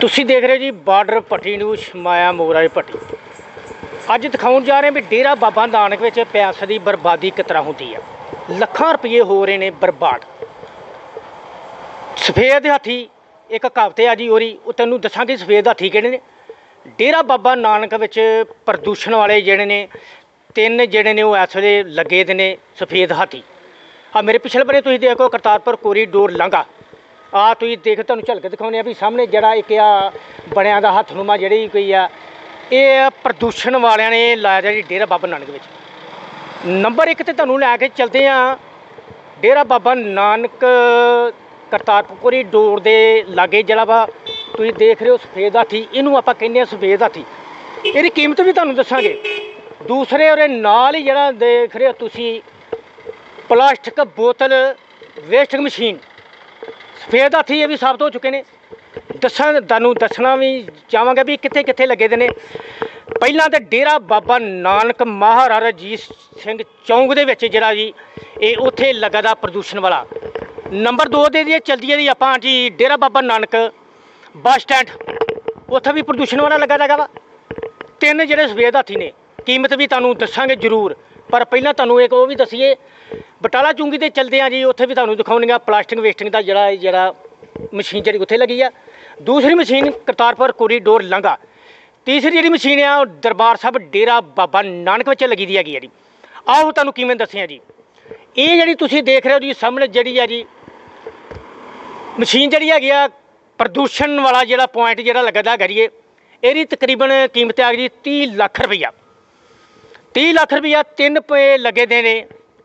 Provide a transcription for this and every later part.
ਤੁਸੀਂ ਦੇਖ ਰਹੇ ਹੋ ਜੀ ਬਾਰਡਰ ਪੱਟੀ ਨਿਊਜ਼, ਮਾਇਆ ਮੋਰਾਜ ਪੱਟੀ। ਅੱਜ ਦਿਖਾਉਣ ਜਾ ਰਹੇ ਹਾਂ ਵੀ ਡੇਰਾ ਬਾਬਾ ਨਾਨਕ ਵਿੱਚ ਪੈਸੇ ਦੀ ਬਰਬਾਦੀ ਕਿਸ ਤਰ੍ਹਾਂ ਹੁੰਦੀ ਆ। ਲੱਖਾਂ ਰੁਪਏ ਹੋ ਰਹੇ ਨੇ ਬਰਬਾਦ। ਸਫੇਦ ਹਾਥੀ ਇੱਕ ਕਹਾਵਤ ਆ ਜੀ ਉਹਦੀ, ਉਹ ਤੈਨੂੰ ਦੱਸਾਂਗੇ ਸਫੇਦ ਹਾਥੀ ਕਿਹੜੇ ਨੇ। ਡੇਰਾ ਬਾਬਾ ਨਾਨਕ ਵਿੱਚ ਪ੍ਰਦੂਸ਼ਣ ਵਾਲੇ ਜਿਹੜੇ ਨੇ, ਤਿੰਨ ਜਿਹੜੇ ਨੇ ਉਹ ਇਸ ਵੇਲੇ ਲੱਗੇ ਦੇ ਨੇ ਸਫੇਦ ਹਾਥੀ। ਆ ਮੇਰੇ ਪਿਛਲੇ ਬਰੇ ਤੁਸੀਂ ਦੇਖੋ ਕਰਤਾਰਪੁਰ ਕੋਰੀਡੋਰ ਲੰਘਾ। ਆ ਤੁਸੀਂ ਦੇਖ ਤੁਹਾਨੂੰ ਝਲਕ ਦਿਖਾਉਂਦੇ ਆ ਵੀ ਸਾਹਮਣੇ ਜਿਹੜਾ ਇੱਕ ਆ ਬਣਿਆ ਦਾ ਹੱਥ ਨੂਮਾ ਜਿਹੜੀ ਕੋਈ ਆ, ਇਹ ਆ ਪ੍ਰਦੂਸ਼ਣ ਵਾਲਿਆਂ ਨੇ ਲਾਇਆ ਜੀ ਡੇਰਾ ਬਾਬਾ ਨਾਨਕ ਵਿੱਚ। ਨੰਬਰ 1 ਤੇ ਤੁਹਾਨੂੰ ਲੈ ਕੇ ਚਲਦੇ ਆ, ਡੇਰਾ ਬਾਬਾ ਨਾਨਕ, ਕਰਤਾਰਪੁਰ ਡੋਰ ਦੇ ਲਾਗੇ ਜਿਹੜਾ ਵਾ, ਤੁਸੀਂ ਦੇਖ ਰਹੇ ਹੋ ਸਫੇਦ ਹਾਥੀ, ਇਹਨੂੰ ਆਪਾਂ ਕਹਿੰਦੇ ਆ ਸਫੇਦ ਹਾਥੀ। ਇਹਦੀ ਕੀਮਤ ਵੀ ਤੁਹਾਨੂੰ ਦੱਸਾਂਗੇ। ਦੂਸਰੇ ਉਹਦੇ ਨਾਲ ਹੀ ਜਿਹੜਾ ਦੇਖ ਰਹੇ ਹੋ ਤੁਸੀਂ, ਪਲਾਸਟਿਕ ਬੋਤਲ ਵੇਸਟਿੰਗ ਮਸ਼ੀਨ। ਸਫੇਦ ਹਾਥੀ ਇਹ ਵੀ ਸਾਬਤ ਹੋ ਚੁੱਕੇ ਨੇ। ਦੱਸਾਂ ਤੁਹਾਨੂੰ ਦੱਸਣਾ ਵੀ ਚਾਹਾਂਗਾ ਵੀ ਕਿੱਥੇ ਕਿੱਥੇ ਲੱਗੇ ਦੇ ਨੇ। ਪਹਿਲਾਂ ਤਾਂ ਡੇਰਾ ਬਾਬਾ ਨਾਨਕ ਮਹਾਰਾਜਾ ਰਣਜੀਤ ਸਿੰਘ ਚੌਂਕ ਦੇ ਵਿੱਚ ਜਿਹੜਾ ਜੀ, ਇਹ ਉੱਥੇ ਲੱਗਾ ਦਾ ਪ੍ਰਦੂਸ਼ਣ ਵਾਲਾ। ਨੰਬਰ 2 ਦੇ ਦੀ ਚਲਦੀ ਹੈ ਜੀ ਆਪਾਂ ਜੀ ਡੇਰਾ ਬਾਬਾ ਨਾਨਕ ਬੱਸ ਸਟੈਂਡ, ਉੱਥੇ ਵੀ ਪ੍ਰਦੂਸ਼ਣ ਵਾਲਾ ਲੱਗਾ ਲੱਗਾ ਵਾ। ਤਿੰਨ ਜਿਹੜੇ ਸਫੇਦ ਹਾਥੀ ਨੇ। ਕੀਮਤ ਵੀ ਤੁਹਾਨੂੰ ਦੱਸਾਂਗੇ ਜ਼ਰੂਰ। ਪਰ ਪਹਿਲਾਂ ਤੁਹਾਨੂੰ ਇੱਕ ਉਹ ਵੀ ਦਸੀਏ, ਬਟਾਲਾ ਚੁੰਗੀ ਤੇ ਚਲਦੇ ਆ ਜੀ, ਉੱਥੇ ਵੀ ਤੁਹਾਨੂੰ ਦਿਖਾਉਣੀਆਂ ਪਲਾਸਟਿਕ ਵੇਸਟਿੰਗ ਦਾ ਜਿਹੜਾ ਜਿਹੜਾ ਮਸ਼ੀਨ ਜਿਹੜੀ ਉੱਥੇ ਲੱਗੀ ਆ। ਦੂਸਰੀ ਮਸ਼ੀਨ ਕਰਤਾਰਪੁਰ ਕੋਰੀਡੋਰ ਲੰਘਾ। ਤੀਸਰੀ ਜਿਹੜੀ ਮਸ਼ੀਨ ਆ, ਉਹ ਦਰਬਾਰ ਸਾਹਿਬ ਡੇਰਾ ਬਾਬਾ ਨਾਨਕ ਵਿੱਚ ਲੱਗੀ ਦੀ ਹੈਗੀ ਆ ਜੀ। ਆਓ ਤੁਹਾਨੂੰ ਕਿਵੇਂ ਦੱਸਿਆ ਜੀ। ਇਹ ਜਿਹੜੀ ਤੁਸੀਂ ਦੇਖ ਰਹੇ ਹੋ ਜੀ, ਸਾਹਮਣੇ ਜਿਹੜੀ ਆ ਜੀ, ਮਸ਼ੀਨ ਜਿਹੜੀ ਹੈਗੀ ਆ, ਪ੍ਰਦੂਸ਼ਣ ਵਾਲਾ ਜਿਹੜਾ ਪੁਆਇੰਟ ਜਿਹੜਾ ਲੱਗਦਾ ਕਰੀਏ ਇਹਦੀ ਤਕਰੀਬਨ ਕੀਮਤ ਆ ਗਈ 30 ਲੱਖ ਰੁਪਈਆ। 30 ਲੱਖ ਰੁਪਈਆ ਤਿੰਨ ਪਏ ਲੱਗੇ ਦੇ ਨੇ।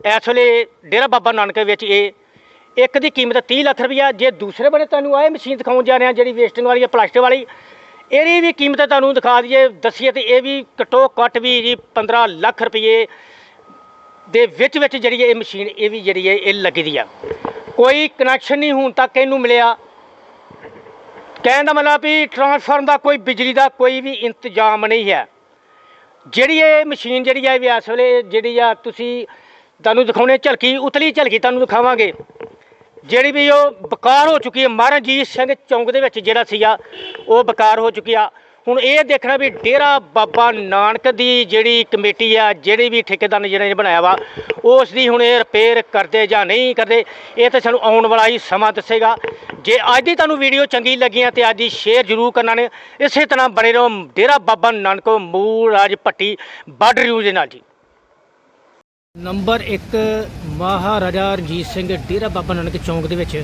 ਇਸ ਵੇਲੇ ਡੇਰਾ ਬਾਬਾ ਨਾਨਕ ਵਿੱਚ ਇਹ ਇੱਕ ਦੀ ਕੀਮਤ 30 ਲੱਖ ਰੁਪਈਆ। ਜੇ ਦੂਸਰੇ ਬਣੇ ਤੁਹਾਨੂੰ ਆਏ ਮਸ਼ੀਨ ਦਿਖਾਉਣ ਜਾ ਰਹੇ ਹਾਂ, ਜਿਹੜੀ ਵੇਸਟਿੰਗ ਵਾਲੀ ਹੈ ਪਲਾਸਟਿਕ ਵਾਲੀ, ਇਹਦੀ ਵੀ ਕੀਮਤ ਤੁਹਾਨੂੰ ਦਿਖਾ ਦਈਏ, ਦੱਸੀਏ ਤੇ ਇਹ ਵੀ ਘੱਟੋ ਘੱਟ ਵੀ ਜੀ 15 ਲੱਖ ਰੁਪਏ ਦੇ ਵਿੱਚ ਵਿੱਚ ਜਿਹੜੀ ਇਹ ਮਸ਼ੀਨ, ਇਹ ਵੀ ਜਿਹੜੀ ਹੈ ਇਹ ਲੱਗੀ ਦੀ ਆ। ਕੋਈ ਕਨੈਕਸ਼ਨ ਨਹੀਂ ਹੁਣ ਤੱਕ ਇਹਨੂੰ ਮਿਲਿਆ। ਕਹਿਣ ਦਾ ਮਤਲਬ ਵੀ ਟਰਾਂਸਫਾਰਮ ਦਾ ਕੋਈ ਬਿਜਲੀ ਦਾ ਕੋਈ ਵੀ ਇੰਤਜ਼ਾਮ ਨਹੀਂ ਹੈ। ਜਿਹੜੀ ਇਹ ਮਸ਼ੀਨ ਜਿਹੜੀ ਆ ਵੀ ਇਸ ਵੇਲੇ ਜਿਹੜੀ ਆ ਤੁਸੀਂ ਤੁਹਾਨੂੰ ਦਿਖਾਉਣੇ ਝਲਕੀ ਉਤਲੀ ਝਲਕੀ ਤੁਹਾਨੂੰ ਦਿਖਾਵਾਂਗੇ। ਜਿਹੜੀ ਵੀ ਉਹ ਬਕਾਰ ਹੋ ਚੁੱਕੀ ਹੈ ਮਹਾਰਾਜੀਤ ਸਿੰਘ ਚੌਂਕ ਦੇ ਵਿੱਚ ਜਿਹੜਾ ਸੀਗਾ, ਉਹ ਬਕਾਰ ਹੋ ਚੁੱਕੀ ਆ ਹੁਣ ਇਹ ਦੇਖਣਾ ਵੀ ਡੇਰਾ ਬਾਬਾ ਨਾਨਕ ਦੀ ਜਿਹੜੀ ਕਮੇਟੀ ਆ, ਜਿਹੜੇ ਵੀ ਠੇਕੇਦਾਰ ਨੇ ਜਿਹੜੇ ਨੇ ਬਣਾਇਆ ਵਾ, ਉਸ ਦੀ ਹੁਣ ਇਹ ਰਿਪੇਅਰ ਕਰਦੇ ਜਾਂ ਨਹੀਂ ਕਰਦੇ, ਇਹ ਤਾਂ ਸਾਨੂੰ ਆਉਣ ਵਾਲਾ ਹੀ ਸਮਾਂ ਦੱਸੇਗਾ। ਜੇ ਅੱਜ ਦੀ ਤੁਹਾਨੂੰ ਵੀਡੀਓ ਚੰਗੀ ਲੱਗੀਆਂ ਤੇ ਅੱਜ ਹੀ ਸ਼ੇਅਰ ਜ਼ਰੂਰ ਕਰਨਾ ਨੇ। ਇਸੇ ਤਰ੍ਹਾਂ ਬਣੇ ਰਹੋ ਡੇਰਾ ਬਾਬਾ ਨਾਨਕ ਮੂਲ ਰਾਜ ਪੱਟੀ ਬਾਰਡਰ ਨਿਊਜ਼ ਦੇ ਨਾਲ ਜੀ। ਨੰਬਰ 1 ਮਹਾਰਾਜਾ ਰਣਜੀਤ ਸਿੰਘ ਡੇਰਾ ਬਾਬਾ ਨਾਨਕ ਚੌਂਕ ਦੇ ਵਿੱਚ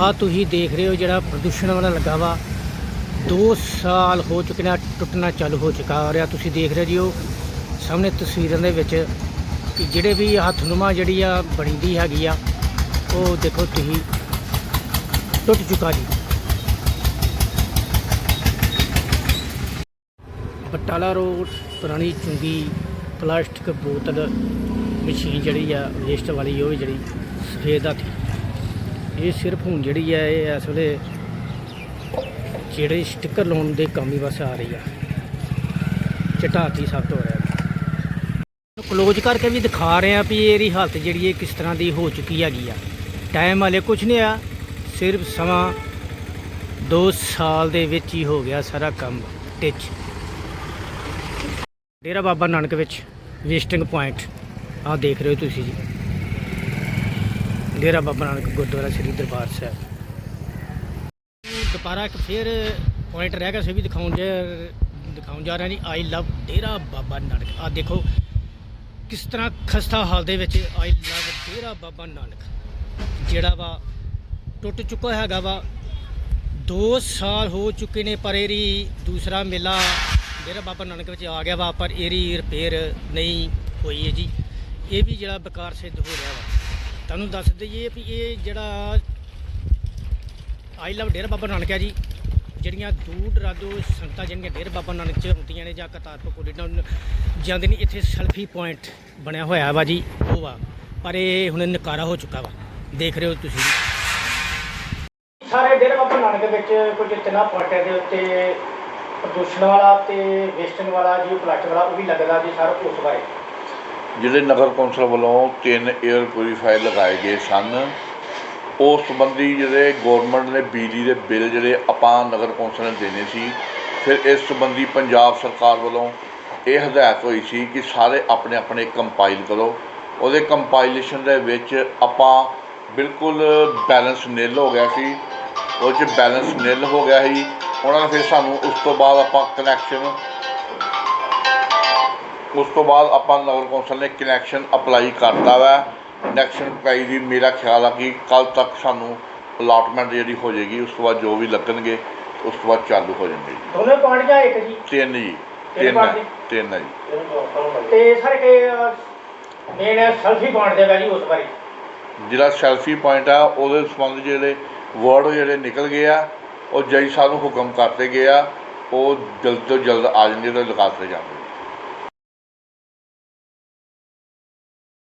ਆ ਤੁਸੀਂ ਦੇਖ ਰਹੇ ਹੋ ਜਿਹੜਾ ਪ੍ਰਦੂਸ਼ਣ ਵਾਲਾ ਲੱਗਾ ਵਾ। 2 ਸਾਲ ਹੋ ਚੁੱਕੇ ਨੇ, ਟੁੱਟਣਾ ਚਾਲੂ ਹੋ ਚੁੱਕਾ ਆ ਰਿਹਾ। ਤੁਸੀਂ ਦੇਖ ਰਹੇ ਜੀ ਉਹ ਸਾਹਮਣੇ ਤਸਵੀਰਾਂ ਦੇ ਵਿੱਚ ਕਿ ਜਿਹੜੇ ਵੀ ਹੱਥਨੁਮਾ ਜਿਹੜੀ ਆ ਬਣੀ ਹੈਗੀ ਆ, ਉਹ ਦੇਖੋ ਤੁਸੀਂ, ਟੁੱਟ ਚੁੱਕਾ ਜੀ। ਬਟਾਲਾ ਰੋਡ, ਪੁਰਾਣੀ ਚੁੰਗੀ, ਪਲਾਸਟਿਕ ਬੋਤਲ, ਮਸ਼ੀਨ ਜਿਹੜੀ ਆ ਵੇਸਟ ਵਾਲੀ, ਉਹ ਵੀ ਜਿਹੜੀ, ਸਫੇਦ ਹਾਥੀ। ਇਹ ਸਿਰਫ ਹੁਣ ਜਿਹੜੀ ਆ, ਇਹ ਇਸ ਵੇਲੇ ਜਿਹੜੇ ਸਟicker ਲਾਉਣ ਦੇ ਕੰਮ ਹੀ ਬਸ ਆ ਰਹੀ ਆ। ਚਟਾਤੀ ਹਾਥੀ ਸਭ ਤੋਂ ਹੋ ਰਿਹਾ ਕਲੋਜ਼ ਕਰਕੇ ਵੀ ਦਿਖਾ ਰਹੇ ਆ ਵੀ ਇਹਦੀ ਹਾਲਤ ਜਿਹੜੀ ਹੈ ਕਿਸ ਤਰ੍ਹਾਂ ਦੀ ਹੋ ਚੁੱਕੀ ਹੈਗੀ ਆ। ਟਾਈਮ ਵਾਲੇ ਕੁਝ ਨਹੀਂ ਆ, ਸਿਰਫ ਸਮਾਂ 2 ਸਾਲ ਦੇ ਵਿੱਚ ਹੀ ਹੋ ਗਿਆ ਸਾਰਾ ਕੰਮ ਟਿਚ। ਡੇਰਾ ਬਾਬਾ ਨਾਨਕ ਵਿੱਚ ਵੇਸਟਿੰਗ ਪੁਆਇੰਟ ਆਹ ਦੇਖ ਰਹੇ ਹੋ ਤੁਸੀਂ ਜੀ। ਡੇਰਾ ਬਾਬਾ ਨਾਨਕ ਗੁਰਦੁਆਰਾ ਸ੍ਰੀ ਦਰਬਾਰ ਸਾਹਿਬ। ਦੁਬਾਰਾ ਇੱਕ ਫੇਰ ਪੁਆਇੰਟ ਰਹਿ ਗਿਆ ਸੀ ਵੀ ਦਿਖਾਉਣ ਜਾ ਦਿਖਾਉਣ ਜਾ ਰਿਹਾ ਜੀ ਆਈ ਲਵ ਡੇਰਾ ਬਾਬਾ ਨਾਨਕ। ਆਹ ਦੇਖੋ ਕਿਸ ਤਰ੍ਹਾਂ ਖਸਤਾ ਹਾਲ ਦੇ ਵਿੱਚ ਆਈ ਲਵ ਡੇਰਾ ਬਾਬਾ ਨਾਨਕ, ਜਿਹੜਾ ਵਾ ਟੁੱਟ ਚੁੱਕਾ ਹੈਗਾ ਵਾ। 2 ਸਾਲ ਹੋ ਚੁੱਕੇ ਨੇ ਪਰ ਇਹਦੀ ਦੂਸਰਾ ਮੇਲਾ ਡੇਰਾ ਬਾਬਾ ਨਾਨਕ ਵਿੱਚ ਆ ਗਿਆ ਵਾ, ਪਰ ਇਹਦੀ ਰਿਪੇਅਰ ਨਹੀਂ ਹੋਈ ਹੈ ਜੀ। ਇਹ ਵੀ ਜਿਹੜਾ ਬੇਕਾਰ ਸਿੱਧ ਹੋ ਰਿਹਾ ਵਾ। ਤੁਹਾਨੂੰ ਦੱਸ ਦਈਏ ਵੀ ਇਹ ਜਿਹੜਾ ਆਈ ਲਵ ਡੇਰਾ ਬਾਬਾ ਨਾਨਕ ਹੈ ਜੀ। ਜਿਹੜੀਆਂ ਦੂਰ ਦਰਾਜੋ ਸੰਗਤਾਂ ਜਿਹੜੀਆਂ ਡੇਰਾ ਬਾਬਾ ਨਾਨਕ ਚ ਹੁੰਦੀਆਂ ਨੇ ਜਾਂ ਕਰਤਾਰਪੁਰ ਕੋਰੀਡੋਰ ਜਾਂਦੇ ਨੇ ਇੱਥੇ ਸੈਲਫੀ ਪੁਆਇੰਟ ਬਣਿਆ ਹੋਇਆ ਵਾ ਜੀ ਉਹ ਵਾ। ਪਰ ਇਹ ਹੁਣ ਨਕਾਰਾ ਹੋ ਚੁੱਕਾ ਵਾ। ਦੇਖ ਰਹੇ ਹੋ ਤੁਸੀਂ ਸਾਰੇ ਡੇਰਾ ਬਾਬਾ ਨਾਨਕ ਵਿੱਚ ਕੁਝ ਇਤਨਾ ਪੁਆਇੰਟਾਂ ਦੇ ਉੱਤੇ ਪ੍ਰਦੂਸ਼ਣ ਵਾਲਾ ਤੇ ਵੇਸਟਿੰਗ ਵਾਲਾ ਜੀ ਪਲਾਸਟਿਕ ਵਾਲਾ ਉਹ ਵੀ ਲੱਗਦਾ ਜੀ ਸਰ ਉਸ ਬਾਰੇ। ਜਿਹੜੇ ਨਗਰ ਕੌਂਸਲ ਵੱਲੋਂ ਤਿੰਨ 에ਅਰ ਪਿਊਰੀਫਾਇਰ ਲਗਾਏ ਗਏ ਸਨ। ਉਸ ਸੰਬੰਧੀ ਜਿਹੜੇ ਗੌਰਮੈਂਟ ਨੇ ਬਿਜਲੀ ਦੇ ਬਿੱਲ ਜਿਹੜੇ ਆਪਾਂ ਨਗਰ ਕੌਂਸਲ ਨੇ ਦੇਣੇ ਸੀ, ਫਿਰ ਇਸ ਸੰਬੰਧੀ ਪੰਜਾਬ ਸਰਕਾਰ ਵੱਲੋਂ ਇਹ ਹਦਾਇਤ ਹੋਈ ਸੀ ਕਿ ਸਾਰੇ ਆਪਣੇ ਆਪਣੇ ਕੰਪਾਈਲ ਕਰੋ। ਉਹਦੇ ਕੰਪਾਈਲੇਸ਼ਨ ਦੇ ਵਿੱਚ ਆਪਾਂ ਬਿਲਕੁਲ ਬੈਲੈਂਸ ਨਿਲ ਹੋ ਗਿਆ ਸੀ। ਉਹ 'ਚ ਬੈਲੈਂਸ ਨਿਲ ਹੋ ਗਿਆ ਸੀ। ਉਹਨਾਂ ਨੇ ਫਿਰ ਸਾਨੂੰ ਉਸ ਤੋਂ ਬਾਅਦ ਆਪਾਂ ਕਨੈਕਸ਼ਨ ਉਸ ਤੋਂ ਬਾਅਦ ਆਪਾਂ ਨਗਰ ਕੌਂਸਲ ਨੇ ਕਨੈਕਸ਼ਨ ਅਪਲਾਈ ਕਰਤਾ ਵਾ। ਕਨੈਕਸ਼ਨ ਅਪਲਾਈ ਦੀ ਮੇਰਾ ਖਿਆਲ ਆ ਕਿ ਕੱਲ ਤੱਕ ਸਾਨੂੰ ਅਲਾਟਮੈਂਟ ਜਿਹੜੀ ਹੋ ਜਾਏਗੀ ਉਸ ਤੋਂ ਬਾਅਦ ਜੋ ਵੀ ਲੱਗਣਗੇ ਉਸ ਤੋਂ ਬਾਅਦ ਚਾਲੂ ਹੋ ਜਾਣਗੇ ਜੀ। ਦੋਨੇ ਪਾਰਟੀਆਂ ਇੱਕ ਜੀ? ਤਿੰਨ ਜੀ। ਤਿੰਨ ਤਿੰਨ ਹੈ ਪਾਰਟੀ? ਤਿੰਨ ਹੈ ਜੀ। ਤੇ ਸਰ ਕਿ ਮੇਨ ਸੈਲਫੀ ਪੁਆਇੰਟ ਦੇਗਾ ਜੀ ਉਸ ਬਾਰੇ। ਜਿਹੜਾ ਸੈਲਫੀ ਪੁਆਇੰਟ ਆ ਉਹਦੇ ਸੰਬੰਧ ਜਿਹੜੇ ਵਰਡ ਜਿਹੜੇ ਨਿਕਲ ਗਏ ਆ ਉਹ ਜਈ ਸਾਹਿਬ ਨੂੰ ਹੁਕਮ ਕਰਤੇ ਗਏ ਆ ਉਹ ਜਲਦ ਤੋਂ ਜਲਦ ਆ ਜਾਣਗੇ ਤੇ ਲਗਾ ਦਿੱਤੇ ਜਾਣਗੇ।